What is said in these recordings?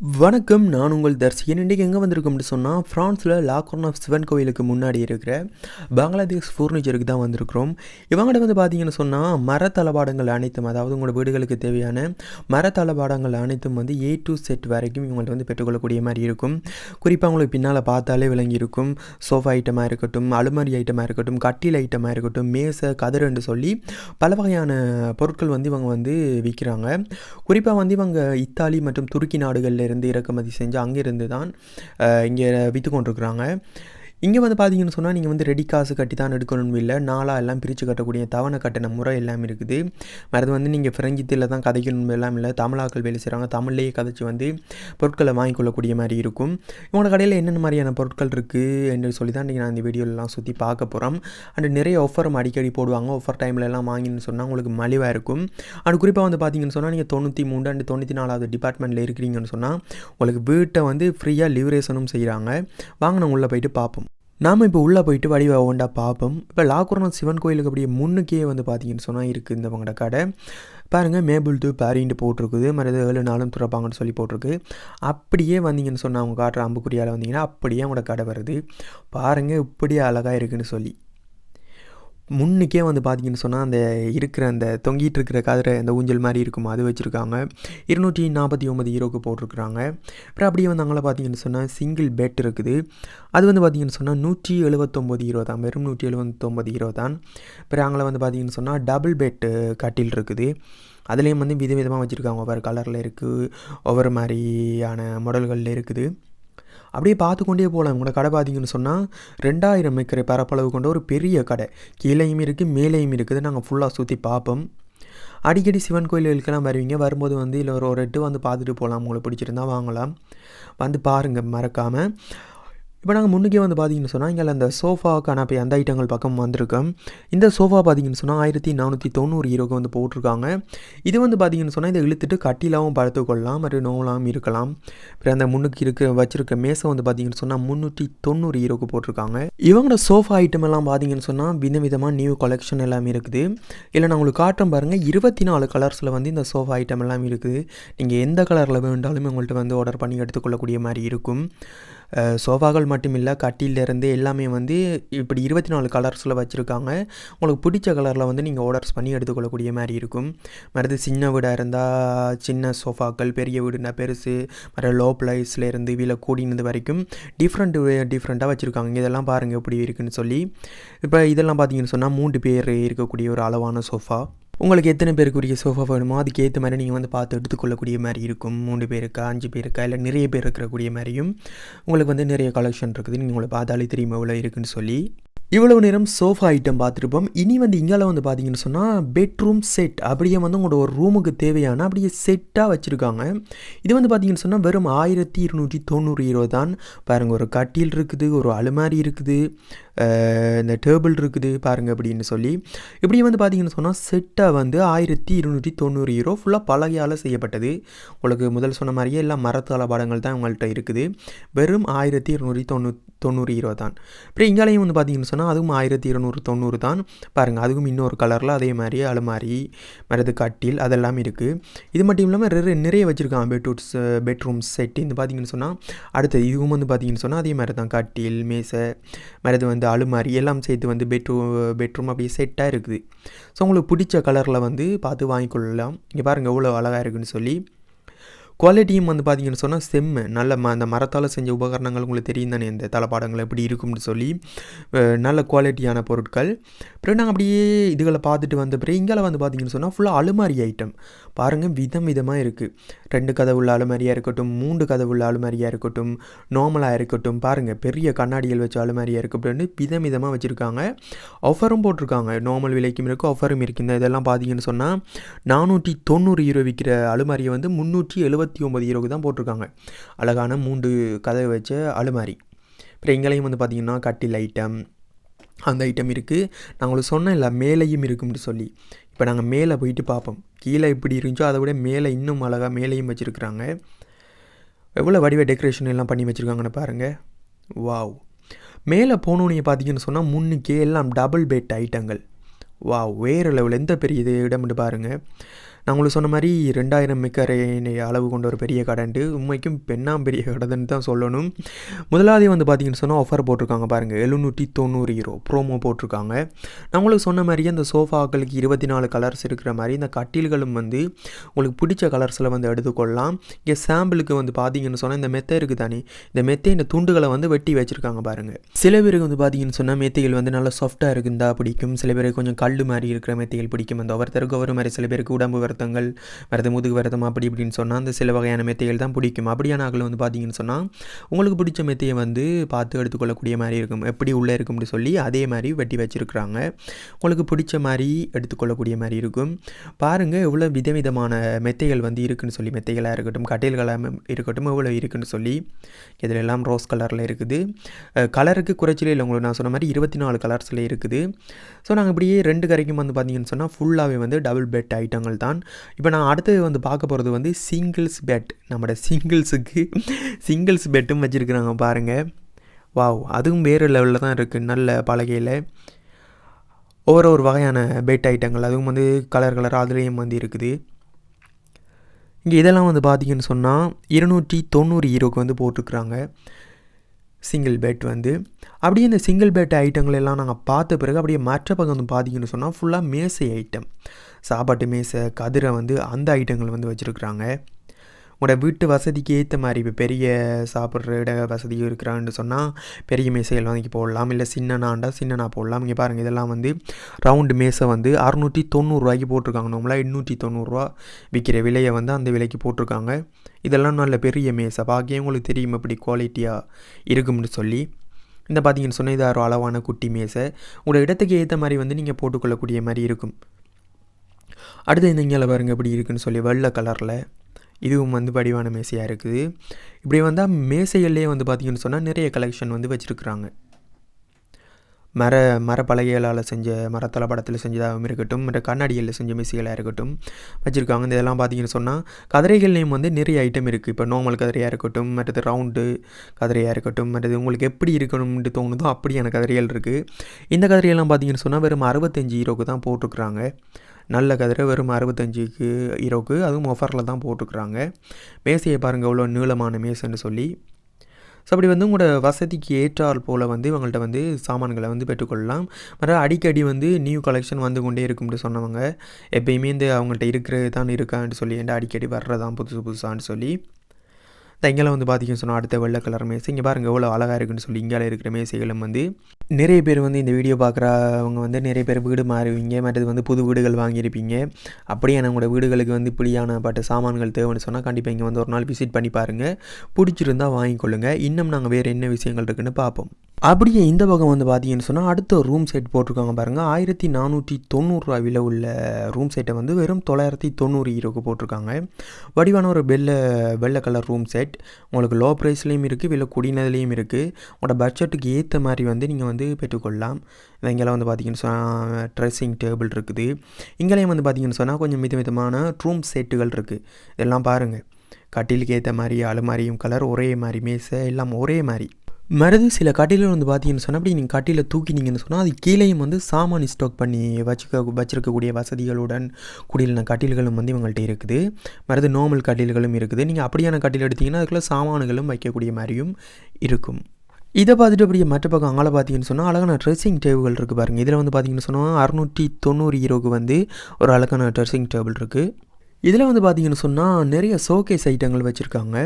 வணக்கம் நான் உங்கள் தர்சிகன். இன்றைக்கி எங்கே வந்திருக்கோம்னு சொன்னால் ஃப்ரான்ஸில் லாக்ரோன் ஆஃப் சிவன் கோயிலுக்கு முன்னாடி இருக்கிற பங்களாதேஷ் ஃபர்னிச்சருக்கு தான் வந்திருக்கிறோம். இவங்கள்ட்ட வந்து பார்த்தீங்கன்னு சொன்னால் மரத்தளபாடங்கள் அனைத்தும் அதாவது உங்களோட வீடுகளுக்கு தேவையான மரத்தளபாடங்கள் அனைத்தும் வந்து ஏ டு செட் வரைக்கும் இவங்கள்ட்ட வந்து பெற்றுக்கொள்ளக்கூடிய மாதிரி இருக்கும். குறிப்பாக உங்களுக்கு பின்னால் பார்த்தாலே விளங்கி இருக்கும் சோஃபா ஐட்டமாக இருக்கட்டும் அலுமாரி ஐட்டமாக இருக்கட்டும் கட்டில் ஐட்டமாக இருக்கட்டும் மேசை கதிரன்னு சொல்லி பல வகையான பொருட்கள் வந்து இவங்க வந்து விற்கிறாங்க குறிப்பாக வந்து இவங்க இத்தாலி மற்றும் துருக்கி நாடுகளில் இருந்து இறக்குமதி செஞ்சு அங்கேருந்து தான் இங்கே விற்று கொண்டிருக்கிறாங்க. இங்கே வந்து பார்த்தீங்கன்னு சொன்னால் நீங்கள் வந்து ரெடி காசு கட்டி தான் எடுக்கணும் இல்லை. நாளாக எல்லாம் பிரித்து கட்டக்கூடிய தவணை கட்டண முறை எல்லாம் இருக்குது. மறது வந்து நீங்கள் ஃப்ரெஞ்சித்தில் தான் கதைக்கணும் எல்லாம் இல்லை. தமிழாக்கள் வேலை செய்கிறாங்க தமிழ்லேயே கதைச்சி வந்து பொருட்களை வாங்கிக்கொள்ளக்கூடிய மாதிரி இருக்கும். இவங்களோட கடையில் என்னென்ன மாதிரியான பொருட்கள் இருக்குது என்று சொல்லி தான் நீங்கள் நான் இந்த வீடியோலலாம் சுற்றி பார்க்க போகிறோம் அண்ட் நிறைய ஆஃபரும் அடிக்கடி போடுவாங்க. ஆஃபர் டைமில் எல்லாம் வாங்கின்னு சொன்னால் உங்களுக்கு மலிவாக இருக்கும். அண்ட் குறிப்பாக வந்து பார்த்தீங்கன்னு சொன்னால் நீங்கள் தொண்ணூற்றி மூணு அண்ட் தொண்ணூற்றி நாலாவது டிபார்ட்மெண்ட்டில் இருக்கிறீங்கன்னு சொன்னால் உங்களுக்கு வீட்டை வந்து ஃப்ரீயாக லிவரேஷனும் செய்கிறாங்க வாங்க நான் உள்ளே போயிட்டு பார்ப்போம். நாம் இப்போ உள்ளே போயிட்டு வடிவ ஒண்டா பார்ப்போம் இப்போ லாக்குரணம் சிவன் கோயிலுக்கு அப்படியே முன்னுக்கே வந்து பார்த்தீங்கன்னு சொன்னால் இருக்குது இந்த உங்களோட கடை. பாருங்கள் மேபிள் தூ பாரின்ட்டு போட்டிருக்குது. மறுபடியும் ஏழு நாளும் துறப்பாங்கன்னு சொல்லி போட்டிருக்கு. அப்படியே வந்தீங்கன்னு சொன்னால் அவங்க காட்டுற அம்புக்குறியால் வந்தீங்கன்னா அப்படியே அவங்களோட கடை வருது. பாருங்கள் இப்படியே அழகாக இருக்குன்னு சொல்லி. முன்னுக்கே வந்து பார்த்தீங்கன்னு சொன்னால் அந்த இருக்கிற அந்த தொங்கிட்டு இருக்கிற கதிரை அந்த ஊஞ்சல் மாதிரி இருக்கும் அது வச்சுருக்காங்க. இருநூற்றி நாற்பத்தி ஒம்பது ஹீரோக்கு போட்டிருக்கிறாங்க. அப்புறம் அப்படியே வந்து அங்கே பார்த்தீங்கன்னு சொன்னால் சிங்கிள் பெட் இருக்குது. அது வந்து பார்த்தீங்கன்னு சொன்னால் நூற்றி எழுபத்தொம்போது ஹீரோ தான். வெறும் நூற்றி எழுபத்தொம்போது ஹீரோ தான். அப்புறம் அங்கே வந்து பார்த்தீங்கன்னு சொன்னால் டபுள் பெட்டு கட்டில் இருக்குது அதுலேயும் வந்து விதவிதமாக வச்சுருக்காங்க. ஒவ்வொரு கலரில் இருக்குது ஒவ்வொரு மாதிரியான மாடல்களில் இருக்குது. அப்படியே பார்த்து கொண்டே போகலாம். உங்களோட கடை பார்த்தீங்கன்னு சொன்னால் ரெண்டாயிரம் ஏக்கரை பரப்பளவு கொண்ட ஒரு பெரிய கடை. கீழேயும் இருக்குது மேலேயும் இருக்குது நாங்கள் ஃபுல்லாக சுற்றி பார்ப்போம். அடிக்கடி சிவன் கோயில்களுக்கெல்லாம் வருவீங்க. வரும்போது வந்து இல்லை ஒரு ஒரு எட்டு வந்து பார்த்துட்டு போகலாம். உங்களுக்கு பிடிச்சிருந்தா வாங்கலாம். வந்து பாருங்கள் மறக்காமல் இப்போ நாங்கள் முன்னுக்கே வந்து பார்த்தீங்கன்னு சொன்னால் இங்கே அந்த சோஃபா போய் அந்த ஐட்டங்கள் பக்கம் வந்திருக்கோம் இந்த சோஃபா பார்த்தீங்கன்னு சொன்னால் ஆயிரத்தி நானூற்றி தொண்ணூறு ஹீரோக்கு வந்து போட்டிருக்காங்க. இது வந்து பார்த்தீங்கன்னு சொன்னால் இதை இழுத்துட்டு கட்டிலாவும் படுத்துக்கொள்ளலாம் மற்றும் நோவலாம் இருக்கலாம். அப்புறம் அந்த முன்னுக்கு இருக்க வச்சிருக்க மேசை வந்து பார்த்தீங்கன்னு சொன்னால் முந்நூற்றி தொண்ணூறு ஹீரோக்கு போட்டிருக்காங்க. இவங்களோட சோஃபா ஐட்டம் எல்லாம் பார்த்தீங்கன்னு சொன்னால் விதவிதமாக நியூ கலெக்ஷன் எல்லாமே இருக்குது. இல்லை நான் உங்களுக்கு காட்டுறேன் பாருங்கள் இருபத்தி நாலு கலர்ஸில் வந்து இந்த சோஃபா ஐட்டம் எல்லாம் இருக்குது. நீங்கள் எந்த கலரில் வேண்டாலுமே உங்கள்கிட்ட வந்து ஆர்டர் பண்ணி எடுத்துக்கொள்ளக்கூடிய மாதிரி இருக்கும். சோஃபாக்கள் மட்டும் இல்லை கட்டிலேருந்து எல்லாமே வந்து இப்படி இருபத்தி நாலு கலர்ஸில் வச்சுருக்காங்க. உங்களுக்கு பிடிச்ச கலரில் வந்து நீங்கள் ஆர்டர்ஸ் பண்ணி எடுத்துக்கொள்ளக்கூடிய மாதிரி இருக்கும். மறுது சின்ன வீடாக இருந்தால் சின்ன சோஃபாக்கள் பெரிய வீடுனா பெருசு மற்ற லோ ப்ளைஸ்லேருந்து வீல கூடினது வரைக்கும் டிஃப்ரெண்ட் டிஃப்ரெண்ட்டாக வச்சுருக்காங்க. இதெல்லாம் பாருங்கள் எப்படி இருக்குன்னு சொல்லி. இப்போ இதெல்லாம் பார்த்தீங்கன்னு சொன்னால் மூன்று பேர் இருக்கக்கூடிய ஒரு அளவான சோஃபா. உங்களுக்கு எத்தனை பேருக்குரிய சோஃபா வேணுமோ அதுக்கு ஏற்ற மாதிரி நீங்கள் வந்து பார்த்து எடுத்துக்கொள்ளக்கூடிய மாதிரி இருக்கும். மூணு பேருக்கா அஞ்சு பேருக்கா இல்லை நிறைய பேர் இருக்கக்கூடிய மாதிரியும் உங்களுக்கு வந்து நிறைய கலெக்ஷன் இருக்குது. நீங்கள் உங்களை பார்த்தாலே தெரியும் எவ்வளோ இருக்குன்னு சொல்லி. இவ்வளவு நேரம் சோஃபா ஐட்டம் பார்த்துருப்போம் இனி வந்து இங்கால வந்து பார்த்தீங்கன்னு சொன்னால் பெட்ரூம் செட் அப்படியே வந்து உங்களோட ஒரு ரூமுக்கு தேவையான அப்படியே செட்டாக வச்சுருக்காங்க. இது வந்து பார்த்தீங்கன்னு சொன்னால் வெறும் ஆயிரத்தி இருநூற்றி தொண்ணூறு ஈரோ தான். பாருங்கள் ஒரு கட்டில் இருக்குது ஒரு அலுமாரி இருக்குது. இந்த டேபிள் இருக்குது பாருங்கள் அப்படின்னு சொல்லி இப்படி வந்து பார்த்தீங்கன்னு சொன்னால் செட்டை வந்து ஆயிரத்தி இருநூற்றி தொண்ணூறு யூரோ ஃபுல்லாக பலகையால் செய்யப்பட்டது. உங்களுக்கு முதல் சொன்ன மாதிரியே எல்லாம் மரத்தால பாடங்கள் தான் உங்கள்கிட்ட இருக்குது. வெறும் ஆயிரத்தி இருநூற்றி தொண்ணூ தொண்ணூறு ஈரோ தான். அப்புறம் இங்காலையும் வந்து பார்த்தீங்கன்னு சொன்னால் அதுவும் ஆயிரத்தி இருநூறு தொண்ணூறு தான். பாருங்கள் அதுவும் இன்னொரு கலரில் அதே மாதிரி அலுமாரி மரது கட்டில் அதெல்லாம் இருக்குது இது மட்டும் இல்லாமல் நிறைய நிறைய வச்சுருக்கான் பெட்ரூட்ஸ் பெட்ரூம் செட் இந்த பார்த்தீங்கன்னு சொன்னால் அடுத்தது இதுவும் வந்து பார்த்தீங்கன்னு சொன்னால் அதே மாதிரி தான் கட்டில் மேசை மரது வந்து அலுமாரி எல்லாம் சேர்த்து வந்து பெட்ரூம் பெட்ரூம் அப்படியே செட்டாக இருக்குது. ஸோ உங்களுக்கு பிடிச்ச கலரில் வந்து பார்த்து வாங்கிக்கொள்ளலாம் இங்கே பாருங்கள் எவ்வளோ அழகாக இருக்குன்னு சொல்லி. குவாலிட்டியும் வந்து பார்த்தீங்கன்னு சொன்னால் செம்மு. நல்ல ம அந்த மரத்தால் செஞ்ச உபகரணங்கள் உங்களுக்கு தெரியும் தானே இந்த தளபாடங்கள் எப்படி இருக்கும்னு சொல்லி. நல்ல குவாலிட்டியான பொருட்கள். அப்புறம் நாங்கள் அப்படியே இதுகளை பார்த்துட்டு வந்த பிறகு இங்கே வந்து பார்த்தீங்கன்னு சொன்னால் ஃபுல்லாக அலுமாரி ஐட்டம் பாருங்கள் விதம் விதமாக இருக்குது ரெண்டு கதவுள்ள அலுமாரியாக இருக்கட்டும் மூன்று கதவுள்ள அலுமாரியாக இருக்கட்டும் நார்மலாக இருக்கட்டும் பாருங்கள் பெரிய கண்ணாடிகள் வச்ச அலுமாரியாக இருக்கட்டும் விதம் விதமாக வச்சுருக்காங்க. ஆஃபரும் போட்டிருக்காங்க. நார்மல் விலைக்கும் இருக்குது ஆஃபரும் இருக்குது இந்த இதெல்லாம் பார்த்தீங்கன்னு சொன்னால் நானூற்றி தொண்ணூறு யூரோ விற்கிற அலுமாரியை வந்து முந்நூற்றி எழுபத்தி ஒம்பது ஹீரோக்கு தான் போட்டிருக்காங்க. அழகான மூன்று கதை வச்ச அலுமாரி. அப்புறம் எங்களையும் வந்து பார்த்திங்கன்னா கட்டில் ஐட்டம் அந்த ஐட்டம் இருக்குது நான் உங்களுக்கு சொன்னேன் இல்லை மேலேயும் இருக்கும்னு சொல்லி. இப்போ நாங்கள் மேலே போயிட்டு பார்ப்போம் கீழே இப்படி இருந்துச்சோ அதை விட மேலே இன்னும் அழகாக மேலேயும் வச்சுருக்குறாங்க. எவ்வளோ வடிவ டெக்கரேஷன் எல்லாம் பண்ணி வச்சுருக்காங்கன்னு பாருங்கள் வாவ். மேலே போனோன்னு பார்த்தீங்கன்னு சொன்னால் முன்னுக்கே எல்லாம் டபுள் பெட் ஐட்டங்கள் வா வேறு லெவல் எந்த பெரிய இது இடம்னு பாருங்கள் நான் உங்களுக்கு சொன்ன மாதிரி ரெண்டாயிரம் மிக்கரை அளவு கொண்ட ஒரு பெரிய கடைண்டு உண்மைக்கும் பெண்ணாம் பெரிய கடைன்னு தான் சொல்லணும். முதலாவது வந்து பார்த்தீங்கன்னு சொன்னால் ஆஃபர் போட்டிருக்காங்க பாருங்கள் எழுநூற்றி தொண்ணூறு ஈரோ ப்ரோமோ போட்டிருக்காங்க. நான் உங்களுக்கு சொன்ன மாதிரியே அந்த சோஃபாக்களுக்கு இருபத்தி நாலு கலர்ஸ் இருக்கிற மாதிரி இந்த கட்டில்களும் வந்து உங்களுக்கு பிடிச்ச கலர்ஸில் வந்து எடுத்துக்கொள்ளலாம். இங்கே சாம்பிளுக்கு வந்து பார்த்தீங்கன்னு சொன்னால் இந்த மெத்தை இருக்குது தானே. இந்த மெத்தை இந்த துண்டுகளை வந்து வெட்டி வச்சுருக்காங்க பாருங்கள் சில பேருக்கு வந்து பார்த்தீங்கன்னு சொன்னால் மெத்தைகள் வந்து நல்லா சாஃப்டாக இருக்குந்தா பிடிக்கும். சில பேருக்கு கொஞ்சம் கல் மாதிரி இருக்கிற மெத்தைகள் பிடிக்கும். அந்த ஒவ்வொருத்தருக்கு ஒரு மாதிரி. சில பேருக்கு உடம்பு வருத்தங்கள் வருது முதுகு விரதம் அப்படி இப்படின்னு சொன்னால் அந்த சில வகையான மெத்தைகள் தான் பிடிக்கும். அப்படியான ஆக்கள் வந்து பார்த்தீங்கன்னு சொன்னால் உங்களுக்கு பிடிச்ச மெத்தையை வந்து பார்த்து எடுத்துக்கொள்ளக்கூடிய மாதிரி இருக்கும். எப்படி உள்ளே இருக்கும்னு சொல்லி அதே மாதிரி வெட்டி வச்சுருக்குறாங்க. உங்களுக்கு பிடிச்ச மாதிரி எடுத்துக்கொள்ளக்கூடிய மாதிரி இருக்கும். பாருங்கள் எவ்வளோ விதவிதமான மெத்தைகள் வந்து இருக்குன்னு சொல்லி மெத்தைகளாக இருக்கட்டும் கட்டில்களாக இருக்கட்டும் எவ்வளோ இருக்குன்னு சொல்லி இதில் எல்லாம் ரோஸ் கலரில் இருக்குது. கலருக்கு குறைச்சலே இல்லை உங்களுக்கு நான் சொன்ன மாதிரி இருபத்தி நாலு கலர்ஸில் இருக்குது. ஸோ நாங்கள் இப்படியே ரெண்டு கரைக்கும் வந்து பார்த்தீங்கன்னு சொன்னால் ஃபுல்லாகவே வந்து டபுள் பெட் ஐட்டங்கள் தான். இப்போ நான் அடுத்தது வந்து பார்க்க போகிறது வந்து சிங்கிள்ஸ் பெட் நம்மளோட சிங்கிள்ஸுக்கு சிங்கிள்ஸ் பெட்டும் வச்சுருக்குறாங்க பாருங்கள் வாவ் அதுவும் வேறு லெவலில் தான் இருக்குது நல்ல பலகையில். ஒவ்வொரு ஒரு வகையான பெட் ஐட்டங்கள் அதுவும் வந்து கலர் கலர் அதுலேயும் வந்து இருக்குது. இங்கே இதெல்லாம் வந்து பார்த்தீங்கன்னு சொன்னால் இருநூற்றி தொண்ணூறு ஈரோக்கு வந்து போட்டிருக்குறாங்க. சிங்கிள் பெட் வந்து. அப்படியே இந்த சிங்கிள் பெட் ஐட்டங்கள் எல்லாம் நாங்கள் பார்த்த பிறகு அப்படியே மற்ற பக்கம் வந்து பார்த்தீங்கன்னு சொன்னால் ஃபுல்லாக மேசை ஐட்டம் சாப்பாட்டு மேசை கதிரை வந்து அந்த ஐட்டங்கள் வந்து வச்சுருக்குறாங்க. உங்களோட வீட்டு வசதிக்கு ஏற்ற மாதிரி இப்போ பெரிய சாப்பிட்ற இட வசதி இருக்கிறான்னு சொன்னால் பெரிய மேசைகள் வாங்கி போடலாம். இல்லை சின்னனாண்டா சின்னனா போடலாம். இங்கே பாருங்கள் இதெல்லாம் வந்து ரவுண்டு மேசை வந்து அறுநூற்றி தொண்ணூறுரூவாய்க்கு போட்டிருக்காங்க. நம்மளாம் எண்ணூற்றி தொண்ணூறுரூவா விற்கிற விலையை வந்து அந்த விலைக்கு போட்டிருக்காங்க. இதெல்லாம் நல்ல பெரிய மேசை. பாக்கியம் உங்களுக்கு தெரியும் எப்படி குவாலிட்டியாக இருக்கும்னு சொல்லி. இந்த பார்த்தீங்கன்னு சொன்னால் இது ஒரு அளவான குட்டி மேசை. உங்களோட இடத்துக்கு ஏற்ற மாதிரி வந்து நீங்கள் போட்டுக்கொள்ளக்கூடிய மாதிரி இருக்கும். அடுத்து இந்த இங்கே பாருங்கள் இப்படி இருக்குன்னு சொல்லி வெள்ளை கலரில் இதுவும் வந்து வடிவான மேசையாக இருக்குது. இப்படி வந்தால் மேசைகள்லேயே வந்து பார்த்திங்கன்னு சொன்னால் நிறைய கலெக்ஷன் வந்து வச்சுருக்குறாங்க. மர மரப்பலகைகளால் செஞ்ச மரத்தலை படத்தில் செஞ்சதாகவும் இருக்கட்டும் மற்ற கண்ணாடிகளில் செஞ்ச மேசைகளாக இருக்கட்டும் வச்சுருக்காங்க. இந்த இதெல்லாம் பார்த்தீங்கன்னு சொன்னால் கதிரைகள்லேயும் வந்து நிறைய ஐட்டம் இருக்குது இப்போ நார்மல் கதிரையாக இருக்கட்டும் மற்றது ரவுண்டு கதிரையாக இருக்கட்டும் மற்றது உங்களுக்கு எப்படி இருக்கணும்னு தோணுதோ அப்படியான கதிரைகள் இருக்குது இந்த கதிரையெல்லாம் பார்த்தீங்கன்னு சொன்னால் வெறும் அறுபத்தஞ்சு ஹீரோக்கு தான் போட்டிருக்குறாங்க. நல்ல கதிரை வெறும் அறுபத்தஞ்சுக்கு ஹீரோக்கு அதுவும் ஒஃபரில் தான் போட்டுக்கிறாங்க மேசையை பாருங்கள் எவ்வளோ நீளமான மேசைன்னு சொல்லி. ஸோ அப்படி வந்து உங்களோட வசதிக்கு ஏற்றால் போல் வந்து இவங்கள்ட்ட வந்து சாமான்களை வந்து பெற்றுக்கொள்ளலாம். மற்ற அடிக்கடி வந்து நியூ கலெக்ஷன் வந்து கொண்டே இருக்கும்னு சொன்னவங்க எப்பயுமே இந்த அவங்கள்ட்ட இருக்கிறது தான் இருக்கான்னு சொல்லி ஏன்டா அடிக்கடி வர்றதான் புதுசு புதுசான்னு சொல்லி இங்கெல்லாம் வந்து பார்த்திங்கன்னு சொன்னால் அடுத்த வெள்ளை கலர் மேசை. இங்கே பாருங்கள் எவ்வளோ அழகாக இருக்குன்னு சொல்லி இங்கே இருக்கிற மேசைகளும் வந்து நிறைய பேர் வந்து இந்த வீடியோ பார்க்குறவங்க வந்து நிறைய பேர் வீடு மாறுவீங்க. மற்றது வந்து புது வீடுகள் வாங்கியிருப்பீங்க. அப்படியே நம்மளோட வீடுகளுக்கு வந்து புளியான பட்ட சாமான்கள் தேவைன்னு சொன்னால் கண்டிப்பாக இங்கே வந்து ஒரு நாள் விசிட் பண்ணி பாருங்கள் பிடிச்சிருந்தா வாங்கிக்கொள்ளுங்கள் இன்னும் நாங்கள் வேறு என்ன விஷயங்கள் இருக்குன்னு பார்ப்போம். அப்படியே இந்த பக்கம் வந்து பார்த்தீங்கன்னு சொன்னால் அடுத்த ரூம் செட் போட்டிருக்காங்க பாருங்கள் ஆயிரத்தி நானூற்றி தொண்ணூறுரூவா விலை உள்ள ரூம் செட்டை வந்து வெறும் தொள்ளாயிரத்தி தொண்ணூறு ஈரோக்கு போட்டிருக்காங்க. வடிவான ஒரு வெள்ளை வெள்ளை கலர் ரூம் செட் உங்களுக்கு லோ ப்ரைஸ்லேயும் இருக்குது விலை குடினதுலேயும் இருக்குது உங்களோட பட்ஜெட்டுக்கு ஏற்ற மாதிரி வந்து நீங்கள் வந்து பெற்றுக்கொள்ளலாம். இங்கெல்லாம் வந்து பார்த்தீங்கன்னு சொன்னால் ட்ரெஸ்ஸிங் டேபிள் இருக்குது. இங்கேயும் வந்து பார்த்தீங்கன்னு சொன்னால் கொஞ்சம் மித மிதமான ரூம் செட்டுகள் இருக்குது இதெல்லாம் பாருங்கள் கட்டிலுக்கு ஏற்ற மாதிரி அலுமாரியும் கலர் ஒரே மாதிரி மேசை எல்லாம் ஒரே மாதிரி. மருது சில கட்டிலில் வந்து பார்த்தீங்கன்னு சொன்னால் அப்படி நீங்கள் கட்டியில் தூக்கினீங்கன்னு சொன்னால் அது கீழேயும் வந்து சாமான் ஸ்டாக் பண்ணி வச்சுக்க வச்சுருக்கக்கூடிய வசதிகளுடன் கூடிய கட்டில்களும் வந்து இவங்கள்ட்ட இருக்குது. மருது நார்மல் கட்டில்களும் இருக்குது. நீங்கள் அப்படியான கட்டில் எடுத்திங்கன்னா அதுக்குள்ளே சாமான்களும் வைக்கக்கூடிய மாதிரியும் இருக்கும். இதை பார்த்துட்டு அப்படியே மற்ற பக்கம் அங்கே பார்த்தீங்கன்னு சொன்னால் அழகான ட்ரெஸ்ஸிங் டேபிள் இருக்குது பாருங்கள் இதில் வந்து பார்த்தீங்கன்னு சொன்னால் அறுநூற்றி தொண்ணூறு ஹீரோக்கு வந்து ஒரு அழகான ட்ரெஸ்ஸிங் டேபிள் இருக்குது இதில் வந்து பார்த்தீங்கன்னு சொன்னால் நிறைய ஷோகேஸ் ஐட்டங்கள் வச்சுருக்காங்க.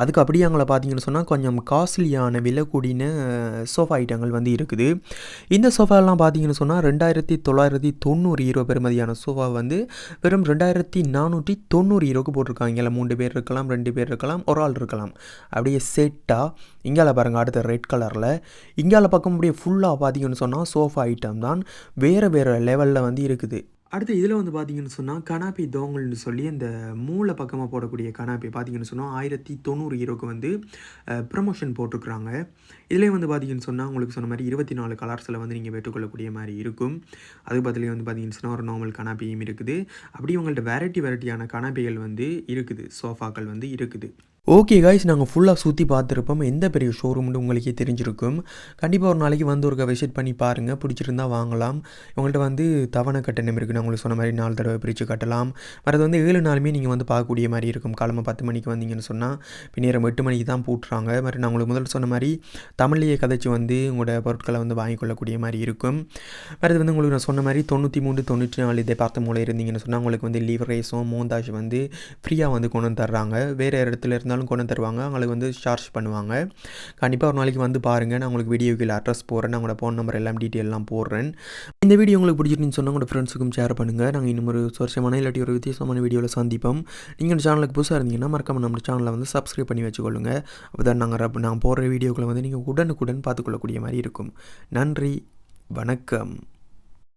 அதுக்கு அப்படியே அங்கே பார்த்தீங்கன்னு சொன்னால் கொஞ்சம் காஸ்ட்லியான விலை கூடின சோஃபா ஐட்டங்கள் வந்து இருக்குது. இந்த சோஃபாலாம் பார்த்தீங்கன்னு சொன்னால் ரெண்டாயிரத்தி தொள்ளாயிரத்தி தொண்ணூறு ஈரோ பெறுமதியான சோஃபா வந்து வெறும் ரெண்டாயிரத்தி நானூற்றி தொண்ணூறு ஈரோக்கு போட்டிருக்காங்க. இல்லை மூன்று பேர் இருக்கலாம் ரெண்டு பேர் இருக்கலாம் ஒரு ஆள் இருக்கலாம். அப்படியே செட்டாக இங்கால பாருங்கள் அடுத்த ரெட் கலரில் இங்கால பக்கம் அப்படியே ஃபுல்லாக பார்த்தீங்கன்னு சொன்னால் சோஃபா ஐட்டம் தான். வேறு வேறு லெவலில் வந்து இருக்குது. அடுத்து இதில் வந்து பார்த்தீங்கன்னு சொன்னால் கனாப்பி தோங்கல்னு சொல்லி அந்த மூளை பக்கமாக போடக்கூடிய கனாப்பி பார்த்தீங்கன்னு சொன்னால் ஆயிரத்தி தொண்ணூறு ஹீரோக்கு வந்து ப்ரமோஷன் போட்டிருக்குறாங்க. இதுலேயும் வந்து பார்த்தீங்கன்னு சொன்னால் உங்களுக்கு சொன்ன மாதிரி இருபத்தி நாலு கலர்ஸில் வந்து நீங்கள் பெற்றுக்கொள்ளக்கூடிய மாதிரி இருக்கும். அது பதிலே வந்து பார்த்தீங்கன்னு சொன்னால் ஒரு நார்மல் கனாப்பியும் இருக்குது. அப்படி உங்கள்கிட்ட வெரைட்டி வெரைட்டியான கனாப்பிகள் வந்து இருக்குது. சோஃபாக்கள் வந்து இருக்குது. ஓகே காய்ஸ் நாங்கள் ஃபுல்லாக சுற்றி பார்த்துருப்போம். எந்த பெரிய ஷோரூம்னு உங்களுக்கே தெரிஞ்சிருக்கும். கண்டிப்பாக ஒரு நாளைக்கு வந்து ஒரு விசிட் பண்ணி பாருங்கள் பிடிச்சிருந்தா வாங்கலாம். இவங்கள்ட்ட வந்து தவணை கட்டணம் இருக்குது நான் உங்களுக்கு சொன்ன மாதிரி நாலு தடவை பிரித்து கட்டலாம். வரது வந்து ஏழு நாளுமே நீங்கள் வந்து பார்க்கக்கூடிய மாதிரி இருக்கும். காலமாக பத்து மணிக்கு வந்தீங்கன்னு சொன்னால் பின்னேரம் எட்டு மணிக்கு தான் பூட்டுறாங்க. மாதிரி நான் உங்களுக்கு முதல்ல சொன்ன மாதிரி தமிழ்லேயே கதைச்சி வந்து உங்களோட பொருட்களை வந்து வாங்கிக்கொள்ளக்கூடிய மாதிரி இருக்கும். வரது வந்து உங்களுக்கு நான் சொன்ன மாதிரி தொண்ணூற்றி மூணு தொண்ணூற்றி நாலு இதை பார்த்த மூலம் இருந்தீங்கன்னு சொன்னால் உங்களுக்கு வந்து லீவ் ரைஸும் மோந்தாஷ் வந்து ஃப்ரீயாக வந்து கொண்டு வந்து தர்றாங்க. வேறு இடத்துல இருந்தாலும் கொண்டு வந்து தருவாங்க. அவங்களுக்கு வந்து சார்ஜ் பண்ணுவாங்க. கண்டிப்பாக ஒரு நாளைக்கு வந்து பாருங்கள் நான் உங்களுக்கு வீடியோ கீழே அட்ரஸ் போடுறேன். நான் உங்களோட ஃபோன் நம்பர் எல்லாம் டீட்டெயிலெலாம் போடுறேன். இந்த வீடியோ உங்களுக்கு பிடிச்சிருந்துன்னு சொன்னால் உங்களோட ஃப்ரெண்ட்ஸுக்கும் ஷேர் பண்ணுங்கள் நாங்கள் இன்னும் ஒரு சுவாரஸ்யமான இல்லாட்டி ஒரு வித்தியாசமான வீடியோவில் சந்திப்போம். நீங்கள் இந்த சேனலுக்கு புதுசாக இருந்தீங்கன்னா மறக்காம நம்ம சேனலை வந்து சப்ஸ்கிரைப் பண்ணி வச்சுக்கொள்ளுங்க. அப்போ தான் நாங்கள் ரப் நாங்கள் போடுற வீடியோக்களை வந்து நீங்கள் உடனுக்குடன் பார்த்துக்கொள்ளக்கூடிய மாதிரி இருக்கும். நன்றி வணக்கம்.